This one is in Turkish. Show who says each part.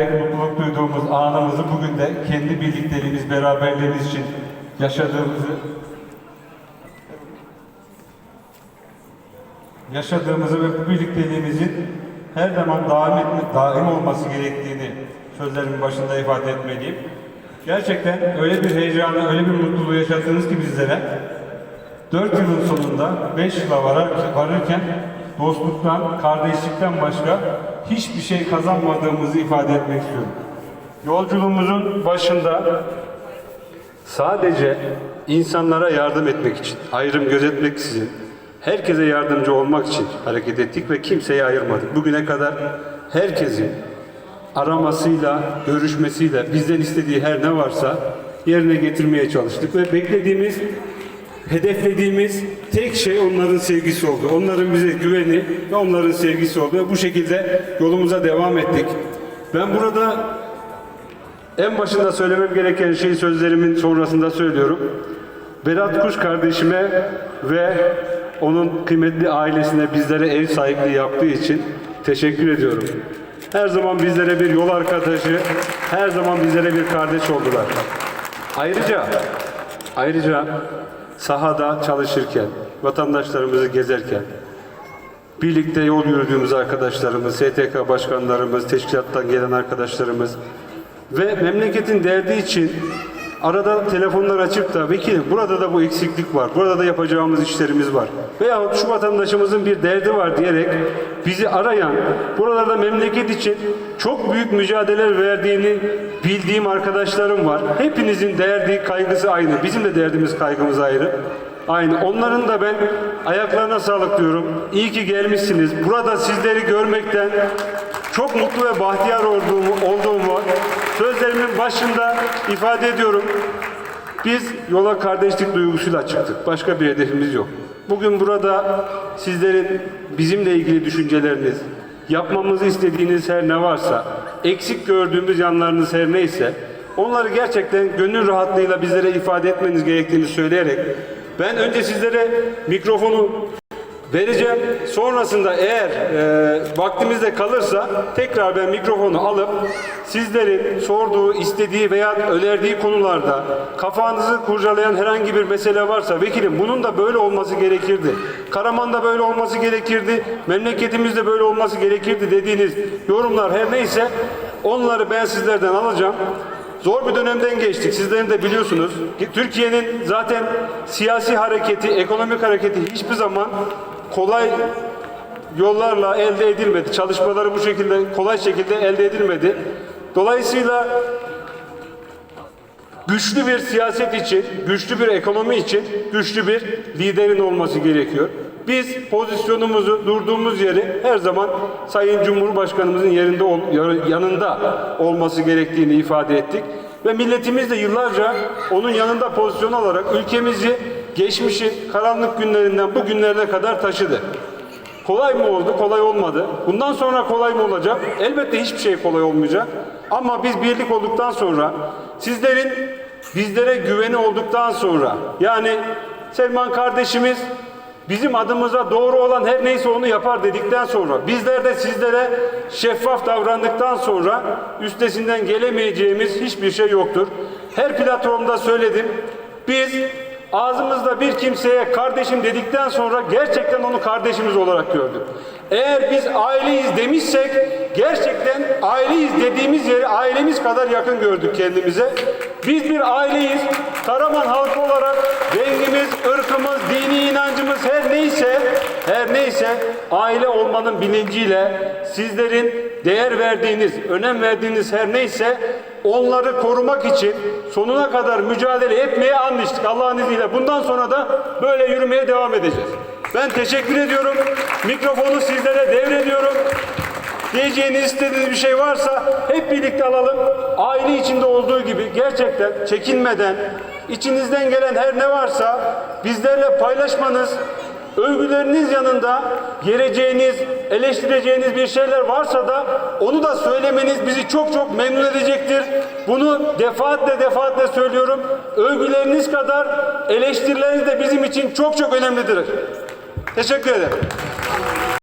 Speaker 1: mutluluk duyduğumuz anımızı bugün de kendi birlikteliğimiz, beraberliğimiz için yaşadığımızı yaşadığımızı ve bu birlikteliğimizin her zaman daim, etme, daim olması gerektiğini sözlerimin başında ifade etmeliyim. Gerçekten öyle bir heyecanı, öyle bir mutluluğu yaşattınız ki bizlere. Dört yılın sonunda beş yıla varar, varırken dostluktan, kardeşlikten başka hiçbir şey kazanmadığımızı ifade etmek istiyorum. Yolculuğumuzun başında sadece insanlara yardım etmek için, ayrım gözetmeksizin, herkese yardımcı olmak için hareket ettik ve kimseyi ayırmadık. Bugüne kadar herkesin aramasıyla, görüşmesiyle bizden istediği her ne varsa yerine getirmeye çalıştık ve beklediğimiz, hedeflediğimiz tek şey onların sevgisi oldu. Onların bize güveni ve onların sevgisi oldu ve bu şekilde yolumuza devam ettik. Ben burada en başında söylemem gereken şeyi sözlerimin sonrasında söylüyorum. Berat Kuş kardeşime ve onun kıymetli ailesine bizlere ev sahipliği yaptığı için teşekkür ediyorum. Her zaman bizlere bir yol arkadaşı, her zaman bizlere bir kardeş oldular. Ayrıca, ayrıca sahada çalışırken, vatandaşlarımızı gezerken, birlikte yol yürüdüğümüz arkadaşlarımız, STK başkanlarımız, teşkilattan gelen arkadaşlarımız ve memleketin derdi için arada telefonlar açıp da vekilim burada da bu eksiklik var, burada da yapacağımız işlerimiz var veyahut şu vatandaşımızın bir derdi var diyerek bizi arayan, buralarda memleket için çok büyük mücadeleler verdiğini bildiğim arkadaşlarım var. Hepinizin derdi, kaygısı aynı. Bizim de derdimiz, kaygımız ayrı. Aynı. Onların da ben ayaklarına sağlık diyorum. İyi ki gelmişsiniz. Burada sizleri görmekten çok mutlu ve bahtiyar olduğumu, olduğumu sözlerimin başında ifade ediyorum. Biz yola kardeşlik duygusuyla çıktık. Başka bir hedefimiz yok. Bugün burada sizlerin bizimle ilgili düşünceleriniz, yapmamızı istediğiniz her ne varsa, eksik gördüğümüz yanlarınız her neyse, onları gerçekten gönül rahatlığıyla bizlere ifade etmeniz gerektiğini söyleyerek, ben önce sizlere mikrofonu vereceğim. Sonrasında eğer e, vaktimizde kalırsa tekrar ben mikrofonu alıp sizlerin sorduğu, istediği veya önerdiği konularda kafanızı kurcalayan herhangi bir mesele varsa vekilim bunun da böyle olması gerekirdi. Karaman'da böyle olması gerekirdi. Memleketimizde böyle olması gerekirdi dediğiniz yorumlar her neyse onları ben sizlerden alacağım. Zor bir dönemden geçtik. Sizlerin de biliyorsunuz. Türkiye'nin zaten siyasi hareketi, ekonomik hareketi hiçbir zaman kolay yollarla elde edilmedi. Çalışmaları bu şekilde kolay şekilde elde edilmedi. Dolayısıyla güçlü bir siyaset için, güçlü bir ekonomi için güçlü bir liderin olması gerekiyor. Biz pozisyonumuzu, durduğumuz yeri her zaman Sayın Cumhurbaşkanımızın yerinde yanında olması gerektiğini ifade ettik. Ve milletimiz de yıllarca onun yanında pozisyon alarak ülkemizi geçmişin karanlık günlerinden bu günlerine kadar taşıdı. Kolay mı oldu? Kolay olmadı. Bundan sonra kolay mı olacak? Elbette hiçbir şey kolay olmayacak. Ama biz birlik olduktan sonra, sizlerin bizlere güveni olduktan sonra, yani Selman kardeşimiz bizim adımıza doğru olan her neyse onu yapar dedikten sonra, bizler de sizlere şeffaf davrandıktan sonra üstesinden gelemeyeceğimiz hiçbir şey yoktur. Her platformda söyledim. Biz ağzımızda bir kimseye kardeşim dedikten sonra gerçekten onu kardeşimiz olarak gördük. Eğer biz aileyiz demişsek gerçekten aileyiz dediğimiz yeri ailemiz kadar yakın gördük kendimize. Biz bir aileyiz. Karaman halkı olarak rengimiz, ırkımız, dini inancımız her neyse her neyse aile olmanın bilinciyle sizlerin değer verdiğiniz, önem verdiğiniz her neyse onları korumak için sonuna kadar mücadele etmeye anlaştık Allah'ın izniyle. Bundan sonra da böyle yürümeye devam edeceğiz. Ben teşekkür ediyorum. Mikrofonu sizlere devrediyorum. Diyeceğiniz istediğiniz bir şey varsa hep birlikte alalım. Aile içinde olduğu gibi gerçekten çekinmeden içinizden gelen her ne varsa bizlerle paylaşmanız, övgüleriniz yanında yereceğiniz, eleştireceğiniz bir şeyler varsa da onu da söylemeniz bizi çok çok memnun edecektir. Bunu defaatle defaatle söylüyorum. Övgüleriniz kadar eleştirileriniz de bizim için çok çok önemlidir. Teşekkür ederim.